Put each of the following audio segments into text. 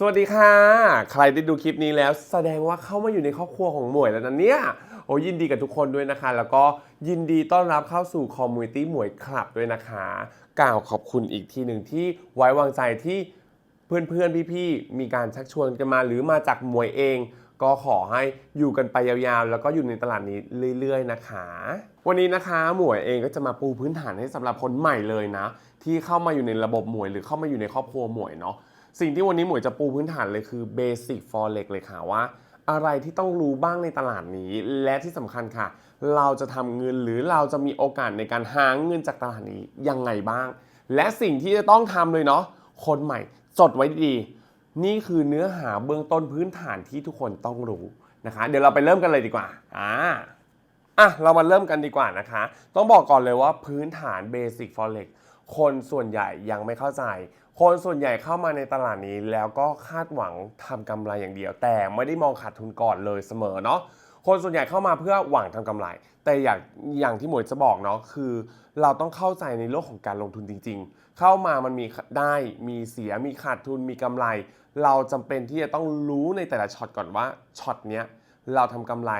สวัสดีค่ะ ใครได้ดูคลิปนี้แล้ว แสดงว่าเข้ามาอยู่ในครอบครัวของหมวยแล้วนะเนี่ยโอ้ยินดีกับทุกคนด้วยนะคะ แล้วก็ยินดีต้อนรับเข้าสู่คอมมูนิตี้หมวยคลับด้วยนะคะ กล่าวขอบคุณอีกทีหนึ่งที่ไว้วางใจที่เพื่อนๆ พี่ๆ มีการชักชวนกันมาหรือมาจากหมวยเอง ก็ขอให้อยู่กันไปยาวๆ แล้วก็อยู่ในตลาดนี้เรื่อยๆนะคะ วันนี้นะคะหมวยเองก็จะมาปูพื้นฐานให้สำหรับคนใหม่เลยนะ ที่เข้ามาอยู่ในระบบหมวยหรือเข้ามาอยู่ในครอบครัวหมวยเนาะ สิ่งที่วันนี้หมวยจะปูพื้นฐานเลยคือ Basic Forex เลยค่ะว่า อะไรที่ต้องรู้บ้างในตลาดนี้ และที่สำคัญค่ะ เราจะทำเงินหรือเราจะมีโอกาสในการหาเงินจากตลาดนี้ยังไงบ้าง และสิ่งที่จะต้องทำเลยเนาะคนใหม่จดไว้ดีนี่คือเนื้อหาเบื้องต้นพื้นฐานที่ทุกคนต้องรู้นะคะ เดี๋ยวเราไปเริ่มกันเลยดีกว่าอ่าอะเรามาเริ่มกันดีกว่านะคะ ต้องบอกก่อนเลยว่าพื้นฐาน Basic Forex คนส่วนใหญ่ยังไม่เข้าใจ คนส่วนใหญ่เข้ามาในตลาดนี้แล้วก็คาดหวังทำกำไรอย่างเดียว แต่ไม่ได้มองขาดทุนก่อนเลยเสมอเนาะคนส่วนใหญ่เข้ามาเพื่อหวังทำกำไร แต่อย่างอย่างที่หมวยจะบอกเนาะคือ เราต้องเข้าใจในโลกของการลงทุนจริง ๆ เข้ามามันมีได้มีเสียมีขาดทุนมีกำไร เราจำเป็นที่จะต้องรู้ในแต่ละช็อตก่อนว่าช็อตเนี้ยเราทำกำไร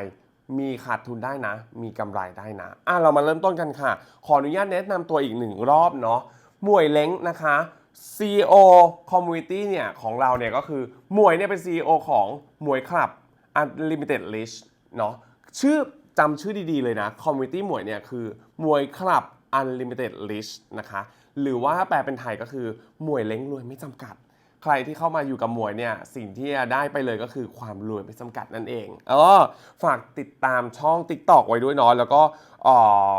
มีขาดทุนได้นะ มีกำไรได้นะอะเรามาเริ่มต้นกันค่ะ ขออนุญาตแนะนำตัวอีกหนึ่งรอบเนาะหมวยเล้งนะคะ CEO Community เนี่ยของเราเนี่ยก็คือหมวยเนี่ยเป็น CEO ของหมวยคลับ Unlimited List เนาะชื่อจำชื่อดีๆเลยนะ Community หมวยเนี่ยคือหมวยคลับ Unlimited List นะคะ หรือว่าแปลเป็นไทยก็คือหมวยเล้งรวยไม่จำกัด ใครที่เข้ามาอยู่กับหมวยเนี่ยสิ่งที่ได้ไปเลยก็คือความรวยไม่จำกัดนั่นเองเออฝากติดตามช่อง TikTok ไว้ด้วยเนาะแล้วก็เออ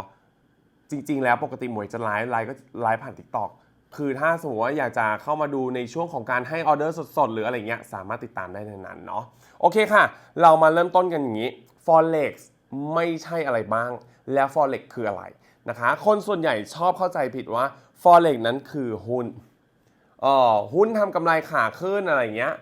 จริง ๆ แล้วปกติหมวยจะไลฟ์ไลฟ์ก็ไลฟ์ผ่าน TikTok คือถ้าสมมติว่าอยากจะเข้ามาดูในช่วงของการให้ออเดอร์สดๆ หรืออะไรเงี้ยสามารถติดตามได้ในนั้นเนาะโอเคค่ะ เรามาเริ่มต้นกันอย่างนี้ Forex ไม่ใช่อะไรบ้าง แล้ว Forex คืออะไรนะคะ คนส่วนใหญ่ชอบเข้าใจผิดว่า Forex นั้นคือหุ้นเออหุ้นทำกำไรขาขึ้นอะไรเงี้ย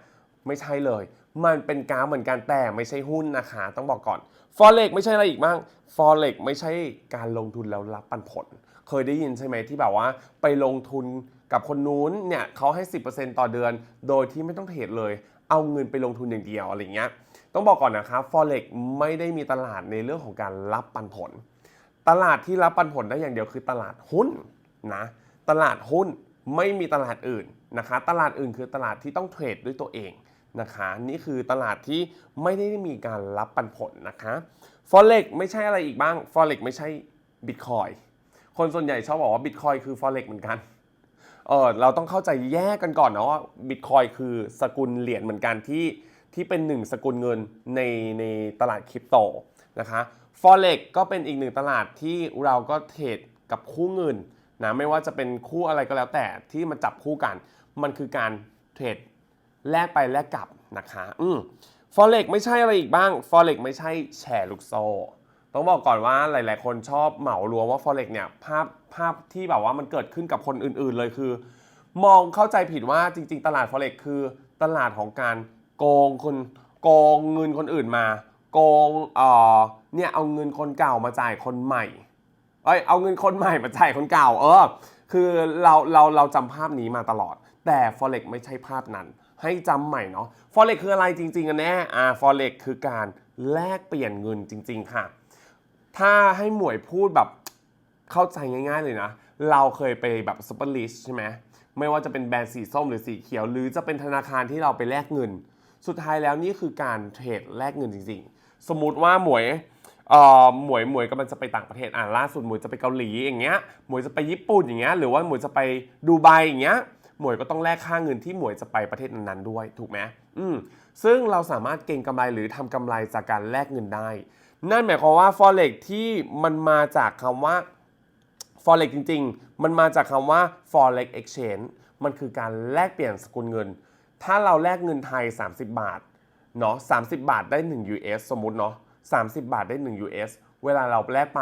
ไม่ใช่เลย มันเป็นกราฟเหมือนกันแต่ไม่ใช่หุ้นนะคะ ต้องบอกก่อน Forex ไม่ใช่อะไรอีกบ้าง Forex ไม่ใช่การลงทุนแล้วรับปันผล เคยได้ยินใช่ไหมที่แบบว่าไปลงทุนกับคนนู้นเนี่ยเขาให้ 10%ต่อเดือน โดยที่ไม่ต้องเทรดเลย เอาเงินไปลงทุนอย่างเดียวอะไรเงี้ยต้องบอกก่อนนะครับ Forex ไม่ได้มีตลาดในเรื่องของการรับปันผล ตลาดที่รับปันผลได้อย่างเดียวคือตลาดหุ้นนะตลาดหุ้นไม่มีตลาดอื่นนะคะ ตลาดอื่นคือตลาดที่ต้องเทรดด้วยตัวเองนะคะนี่คือตลาดที่ไม่ได้มีการรับปันผลนะคะ Forex ไม่ใช่อะไรอีกบ้าง Forex ไม่ใช่ Bitcoin คนส่วนใหญ่ชอบบอกว่า Bitcoin คือ Forex เหมือนกันเออเราต้องเข้าใจแยกกันก่อนนะว่าบิตคอยคือสกุลเหรียญเหมือนกันที่ที่เป็นหนึ่งสกุลเงินในในตลาดคริปโตนะคะ Forex ก็เป็นอีกหนึ่งตลาดที่เราก็เทรดกับคู่เงินนะไม่ว่าจะเป็นคู่อะไรก็แล้วแต่ที่มันจับคู่กัน มันคือการเทรดแลกไปแลกกลับนะคะอืม Forex ไม่ใช่อะไรอีกบ้าง Forex ไม่ใช่แชร์ลูกโซ่ ต้องบอกก่อนว่าหลาย ๆ คนชอบเหมารวมว่า forex เนี่ยภาพภาพที่แบบว่ามันเกิดขึ้นกับคนอื่น ๆ เลยคือ มองเข้าใจผิดว่าจริง ๆ ตลาด forex คือตลาดของการโกงคนโกงเงินคนอื่นมา โกงเอ่อเนี่ยเอาเงินคนเก่ามาจ่ายคนใหม่เอ้ยเอาเงินคนใหม่มาจ่ายคนเก่าเออคือเราเราเราจำภาพนี้มาตลอด แต่ forex ไม่ใช่ภาพนั้น ให้จำใหม่เนาะ forex คืออะไรจริงๆกันแน่อ่า forex คือการแลกเปลี่ยนเงินจริง ๆ ค่ะ ถ้าให้หมวยพูดแบบเข้าใจง่าย ๆ เลยนะ เราเคยไปแบบซุปเปอร์ลิสใช่ไหมไม่ว่าจะเป็นแบรนด์สีส้มหรือสีเขียว หรือจะเป็นธนาคารที่เราไปแลกเงิน สุดท้ายแล้วนี่คือการเทรดแลกเงินจริง ๆ สมมติว่าหมวยเอ่อหมวยหมวยกำลังจะไปต่างประเทศอ่าล่าสุดหมวยจะไปเกาหลีอย่างเงี้ยหมวยจะไปญี่ปุ่นอย่างเงี้ยหรือว่าหมวยจะไปดูไบอย่างเงี้ยหมวยก็ต้องแลกค่าเงินที่หมวยจะไปประเทศนั้นๆด้วยถูกไหมอืมซึ่งเราสามารถเก็งกำไรหรือทำกำไรจากการแลกเงินได้ นั่นหมายความว่า forex ที่มันมาจากคำว่า forex จริง ๆ มันมาจากคำว่า forex exchange มันคือการแลกเปลี่ยนสกุลเงิน ถ้าเราแลกเงินไทย 30 บาทเนาะ30 บาทได้ 1 US สมมุติเนาะ30 บาทได้ 1 US เวลาเราแลกไป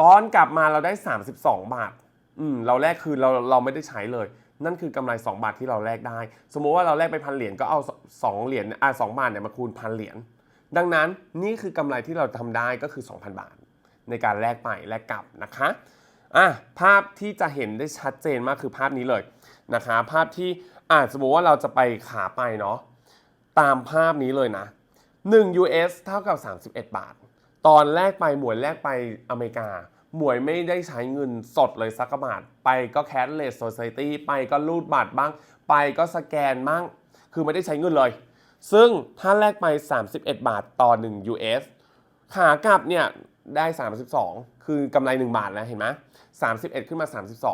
ตอนกลับมาเราได้ 32 บาท อืม เราแลกคืนเราเราไม่ได้ใช้เลย นั่นคือกำไร 2 บาทที่เราแลกได้ สมมุติว่าเราแลกไปพันเหรียญก็เอา 2 เหรียญ อะ2บาทเนี่ยมาคูณพันเหรียญ ดังนั้นนี่คือกำไรที่เราทำได้ก็คือ 2,000 บาท ในการแลกไปแลกกลับนะคะอะภาพที่จะเห็นได้ชัดเจนมากคือภาพนี้เลยนะคะ ภาพที่อาจสมมติว่าเราจะไปขาไปเนาะตามภาพนี้เลยนะ 1 US เท่ากับ 31 บาท ตอนแรกไปหมวยแรกไปอเมริกา หมวยไม่ได้ใช้เงินสดเลยสักบาท ไปก็ cashless society ไปก็รูดบัตรบ้าง ไปก็สแกนบ้าง คือไม่ได้ใช้เงินเลย ซึ่งถ้าแลกไป 31 บาทต่อ 1 US ขากลับเนี่ยได้ 32 คือกำไร 1 บาทแล้วเห็นไหม31 ขึ้นมา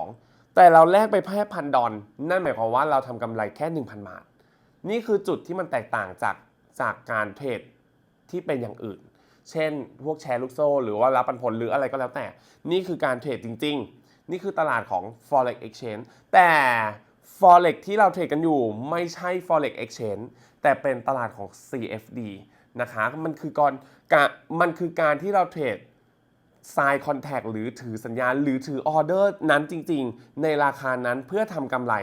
32 แต่เราแลกไปแค่พันดอลนั่นหมายความว่าเราทำกำไรแค่ 1,000 บาท นี่คือจุดที่มันแตกต่างจากจากการเทรดที่เป็นอย่างอื่น เช่น พวกแชร์ลูกโซ่ หรือว่ารับปันผลหรืออะไรก็แล้วแต่ นี่คือการเทรดจริง ๆ นี่คือตลาดของ forex exchange แต่ forex ที่เราเทรดกันอยู่ไม่ใช่ forex exchange แต่เป็นตลาดของ CFD นะคะ มันคือการมันคือการที่เราเทรด sign contact หรือถือสัญญาหรือถือออเดอร์นั้นจริง ๆ ในราคานั้นเพื่อทำกำไร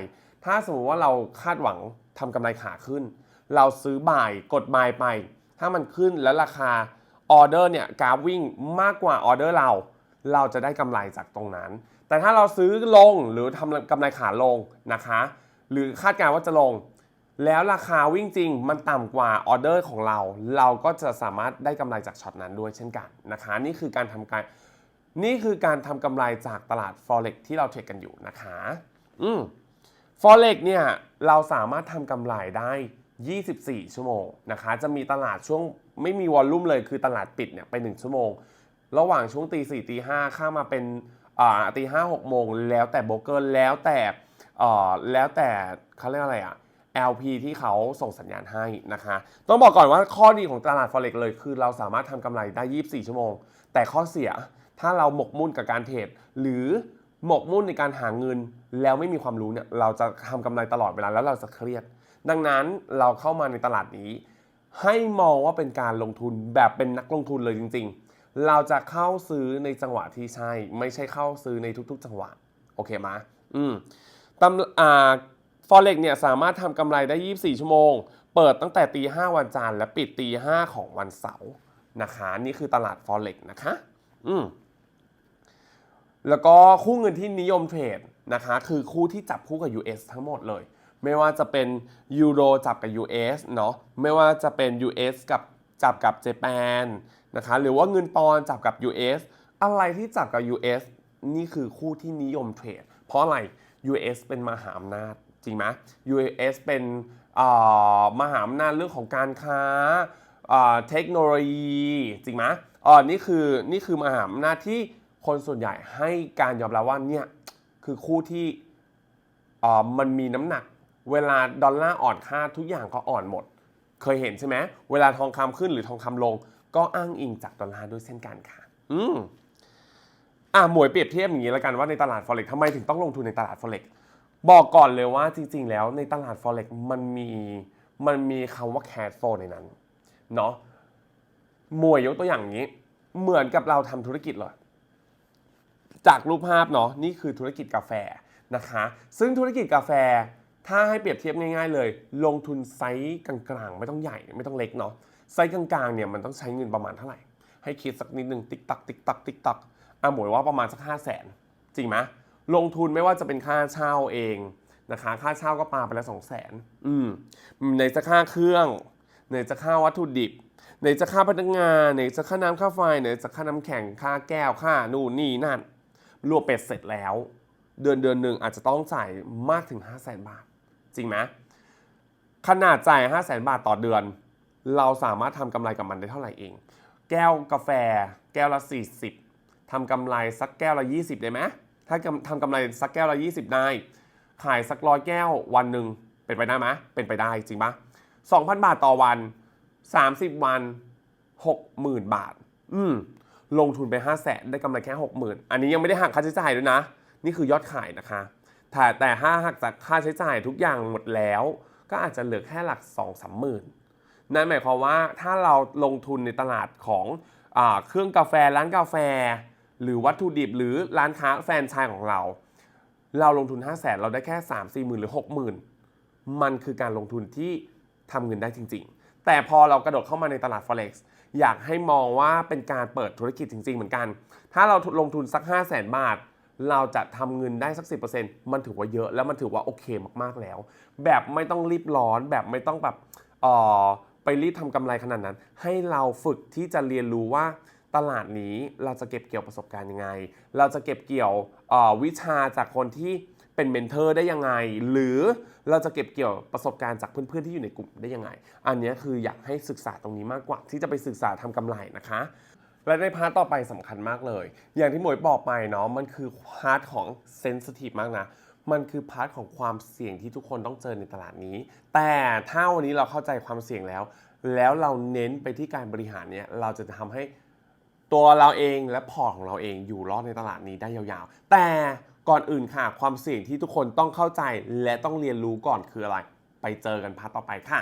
ถ้าสมมติว่าเราคาดหวังทำกำไรขาขึ้น เราซื้อบ่ายกดบายไป ถ้ามันขึ้นแล้วราคาออเดอร์เนี่ยกราฟวิ่งมากกว่าออเดอร์เรา เราจะได้กำไรจากตรงนั้น แต่ถ้าเราซื้อลงหรือทำกำไรขาลงนะคะ หรือคาดการณ์ว่าจะลง แล้วราคาวิ่งจริงมันต่ำกว่าออเดอร์ของเรา เราก็จะสามารถได้กำไรจากช็อตนั้นด้วยเช่นกันนะคะ นี่คือการทำการนี่คือการทำกำไรจากตลาด forex ที่เราเทรดกันอยู่นะคะ อืม forex เนี่ยเราสามารถทำกำไรได้ 24 ชั่วโมงนะคะ จะมีตลาดช่วงไม่มีวอลลุ่มเลยคือตลาดปิดเนี่ยไป 1 ชั่วโมง ระหว่างช่วงตีสี่ตีห้าข้ามาเป็น ตีห้าหกโมงแล้วแต่โบรกเกอร์แล้วแต่เอ่อแล้วแต่เขาเรียกอะไรอะ LP ที่เขาส่งสัญญาณให้นะคะ ต้องบอกก่อนว่าข้อดีของตลาด forex เลยคือเราสามารถทำกำไรได้ 24 ชั่วโมง แต่ข้อเสียถ้าเราหมกมุ่นกับการเทรดหรือหมกมุ่นในการหาเงิน แล้วไม่มีความรู้เนี่ยเราจะทำกำไรตลอดเวลาแล้วเราจะเครียด ดังนั้นเราเข้ามาในตลาดนี้ ให้มองว่าเป็นการลงทุนแบบเป็นนักลงทุนเลยจริง ๆ เราจะเข้าซื้อในจังหวะที่ใช่ ไม่ใช่เข้าซื้อในทุก ๆ จังหวะ โอเคไหมอืมตำอ่า Forex เนี่ยสามารถทำกำไรได้ 24 ชั่วโมง เปิดตั้งแต่ตี5วันจันทร์และปิดตี5ของวันเสาร์นะคะนี่คือตลาด Forex นะคะอืมแล้วก็คู่เงินที่นิยมเทรดนะคะคือคู่ที่จับคู่กับ US ทั้งหมดเลย ไม่ว่าจะเป็นยูโรจับกับ US เนาะไม่ว่าจะเป็น US กับ จับกับเจแปนนะคะหรือว่าเงินปอนจับกับ US อะไรที่จับกับ US นี่คือคู่ที่นิยมเทรด เพราะอะไร US เป็นมหาอำนาจจริงไหม US เป็นเอ่อมหาอำนาจเรื่องของการค้าเทคโนโลยีจริงไหมอ๋อนี่คือนี่คือมหาอำนาจที่คนส่วนใหญ่ให้การยอมรับว่าเนี่ยคือคู่ที่มันมีน้ำหนัก เวลาดอลลาร์อ่อนค่าทุกอย่างก็อ่อนหมด เคยเห็นใช่ไหมเวลาทองคำขึ้นหรือทองคำลง ก็อ้างอิงจากดอลลาร์ด้วยเช่นกันค่ะ อืมอะหมวยเปรียบเทียบอย่างนี้แล้วกันว่าในตลาด forex ทำไมถึงต้องลงทุนในตลาด forex บอกก่อนเลยว่าจริงๆ แล้วในตลาด forex มันมีมันมีคำว่า cash flow ในนั้นเนาะหมวยยกตัวอย่างนี้ เหมือนกับเราทำธุรกิจเลย จากรูปภาพเนาะนี่คือธุรกิจกาแฟนะคะ ซึ่งธุรกิจกาแฟ ถ้าให้เปรียบเทียบง่ายๆเลย ลงทุนไซส์กลางๆ ไม่ต้องใหญ่ไม่ต้องเล็กเนาะไซส์กลางๆเนี่ยมันต้องใช้เงินประมาณเท่าไหร่ ให้คิดสักนิดหนึ่งติ๊กตักติ๊กตักติ๊กตักอะหมวยว่าประมาณสักห้าแสนจริงไหมลงทุนไม่ว่าจะเป็นค่าเช่าเองนะคะค่าเช่าก็ปาไปแล้วสองแสนอืมในจะค่าเครื่องในจะค่าวัตถุดิบไหนจะค่าพนักงานไหนจะค่าน้ำค่าไฟไหนจะค่าน้ำแข็งค่าแก้วค่านู่นนี่นั่นรวมเป็ดเสร็จแล้ว เดือนเดือนหนึ่งอาจจะต้องจ่ายมากถึง 5 0 0แสนบาท จริงไหมขนาดจ่าย 5 0 0แสนบาทต่อเดือน เราสามารถทำกำไรกับมันได้เท่าไหร่เอง แก้วกาแฟ แก้วละ 40ทำกำไรสักแก้วละ 20 ได้ไหมถ้าทำกำไรสักแก้วละ 20 ได้ ขายสักร้อยแก้ววันหนึ่งเป็นไปได้ไหมเป็นไปได้จริงปะ2,000 บาทต่อวัน 30 วัน 60,000 บาท อืมลงทุนไป 5 0 0แสนได้กำไรแค่ 60,000 อันนี้ยังไม่ได้หักค่าใช้จ่ายด้วยนะ นี่คือยอดขายนะคะ แต่แต่ถ้าหักจากค่าใช้จ่ายทุกอย่างหมดแล้ว ก็อาจจะเหลือแค่หลัก2 3หมื่นนั่นหมายความว่าถ้าเราลงทุนในตลาดของอเครื่องกาแฟร้านกาแฟ หรือวัตถุดิบหรือร้านค้าแฟรนไชส์ของเรา เราลงทุน 5 0 0แสนเราได้แค่ 3 4หมื่นหรือ6หมื่นมันคือการลงทุนที่ทำเงินได้จริง ๆ แต่พอเรากระโดดเข้ามาในตลาด forex อยากให้มองว่าเป็นการเปิดธุรกิจจริง ๆ เหมือนกัน ถ้าเราลงทุนสัก 5 0 0แสนบาท เราจะทำเงินได้สัก 10%มันถือว่าเยอะแล้วมันถือว่าโอเคมากๆแล้ว แบบไม่ต้องรีบร้อนแบบไม่ต้องแบบเออไปรีบทำกำไรขนาดนั้น ให้เราฝึกที่จะเรียนรู้ว่าตลาดนี้เราจะเก็บเกี่ยวประสบการณ์ยังไง เราจะเก็บเกี่ยววิชาจากคนที่เป็นเมนเทอร์ได้ยังไง หรือเราจะเก็บเกี่ยวประสบการณ์จากเพื่อนๆที่อยู่ในกลุ่มได้ยังไง อันนี้คืออยากให้ศึกษาตรงนี้มากกว่าที่จะไปศึกษาทำกำไรนะคะ และในพาร์ทต่อไปสำคัญมากเลย อย่างที่หมวยบอกไปเนาะมันคือพาร์ทของเซนซิทีฟมากนะมันคือพาร์ทของความเสี่ยงที่ทุกคนต้องเจอในตลาดนี้ แต่ถ้าวันนี้เราเข้าใจความเสี่ยงแล้ว แล้วเราเน้นไปที่การบริหารเนี่ยเราจะทำให้ตัวเราเองและพอร์ตของเราเองอยู่รอดในตลาดนี้ได้ยาวๆ แต่ก่อนอื่นค่ะ ความเสี่ยงที่ทุกคนต้องเข้าใจและต้องเรียนรู้ก่อนคืออะไร ไปเจอกันพาร์ทต่อไปค่ะ